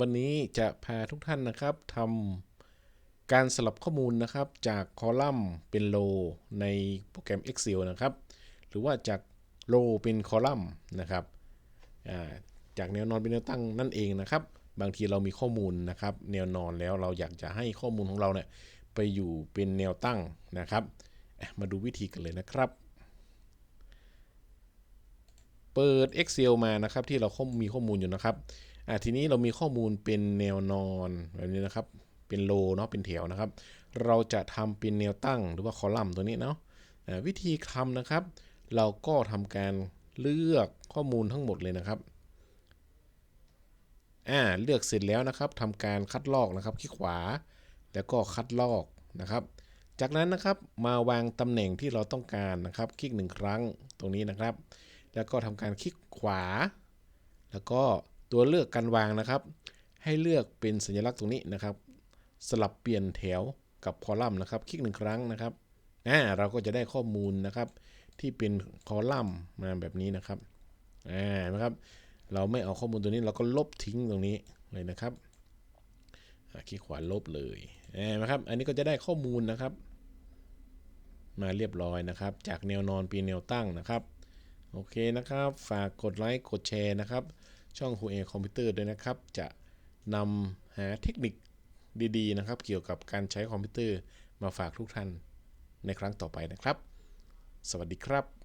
วันนี้จะพาทุกท่านนะครับทำการสลับข้อมูลนะครับ จากคอลัมน์เป็นโลในโปรแกรม Excel นะครับ หรือว่าจากโลเป็นคอลัมน์นะครับาจากแนวนอนเป็นแนวตั้งนั่นเองนะครับ บางทีเรามีข้อมูลนะครับ แนวนอนแล้วเราอยากจะให้ข้อมูลของเราเนี่ยไปอยู่เป็นแนวตั้งนะครับ มาดูวิธีกันเลยนะครับ เปิด Excel มานะครับที่เราข้อมีข้อมูลอยู่นะครับ อะทีนี้เรามีข้อมูลเป็นแนวนอนแบบนี้นะครับ เป็นโลเนาะเป็นแถวนะครับ เราจะทำเป็นแนวตั้งหรือว่าคอลัมน์ตัวนี้เนาะวิธีทำนะครับ เราก็ทำการเลือกข้อมูลทั้งหมดเลยนะครับอ่าเลือกเสร็จแล้วนะครับทำการคัดลอกนะครับคลิกขวา แล้วก็คัดลอกนะครับ จากนั้นนะครับมาวางตำแหน่งที่เราต้องการนะครับ คลิกหนึ่งครั้งตรงนี้นะครับ แล้วก็ทำการคลิกขวา แล้วก็ ตัวเลือกการวางนะครับ ให้เลือกเป็นสัญลักษณ์ตรงนี้นะครับ สลับเปลี่ยนแถวกับคอลัมน์นะครับ คลิกหนึ่งครั้งนะครับอ่าเราก็จะได้ข้อมูลนะครับ ที่เป็นคอลัมน์มาแบบนี้นะครับอ่านะครับ เราไม่เอาข้อมูลตัวนี้เราก็ลบทิ้งตรงนี้เลยนะครับคลิกขวาลบเลยอ่นะครับ อันนี้ก็จะได้ข้อมูลนะครับ มาเรียบร้อยนะครับ จากแนวนอนเป็นแนวตั้งนะครับ โอเคนะครับ ฝากกดไลค์ กดแชร์นะครับ ช่องครูเอคอมพิวเตอร์ด้วยนะครับ จะนำหาเทคนิคดีๆ นะครับ เกี่ยวกับการใช้คอมพิวเตอร์มาฝากทุกท่านในครั้งต่อไปนะครับ สวัสดีครับ